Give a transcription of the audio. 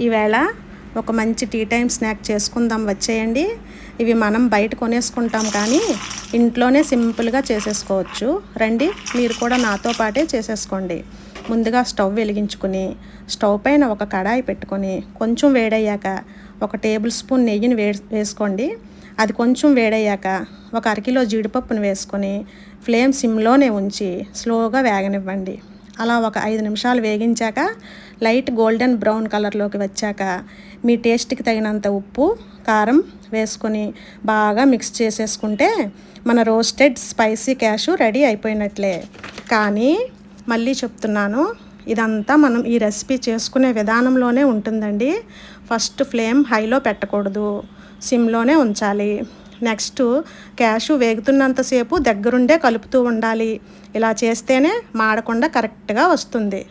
ఈవేళ ఒక మంచి టీ టైం స్నాక్ చేసుకుందాం వచ్చేయండి. ఇవి మనం బయట కొనేసుకుంటాం కానీ ఇంట్లోనే సింపుల్గా చేసేసుకోవచ్చు. రండి మీరు కూడా నాతో పాటే చేసేసుకోండి. ముందుగా స్టవ్ వెలిగించుకుని స్టవ్ పైన ఒక కడాయి పెట్టుకొని కొంచెం వేడయ్యాక ఒక టేబుల్ స్పూన్ నెయ్యిని వే వేసుకోండి. అది కొంచెం వేడయ్యాక ఒక అరకిలో జీడిపప్పును వేసుకొని ఫ్లేమ్ సిమ్లోనే ఉంచి స్లోగా వేగనివ్వండి. అలా ఒక ఐదు నిమిషాలు వేగించాక లైట్ గోల్డెన్ బ్రౌన్ కలర్లోకి వచ్చాక మీ టేస్ట్కి తగినంత ఉప్పు కారం వేసుకొని బాగా మిక్స్ చేసేసుకుంటే మన రోస్టెడ్ స్పైసీ క్యాషు రెడీ అయిపోయినట్లే. కానీ మళ్ళీ చెప్తున్నాను ఇదంతా మనం ఈ రెసిపీ చేసుకునే విధానంలోనే ఉంటుందండి. ఫస్ట్ ఫ్లేమ్ హైలో పెట్టకూడదు. సిమ్లోనే ఉంచాలి. నెక్స్ట్ క్యాషు వేగుతున్నంతసేపు దగ్గరుండే కలుపుతూ ఉండాలి. ఇలా చేస్తేనే మాడకుండా కరెక్ట్గా వస్తుంది.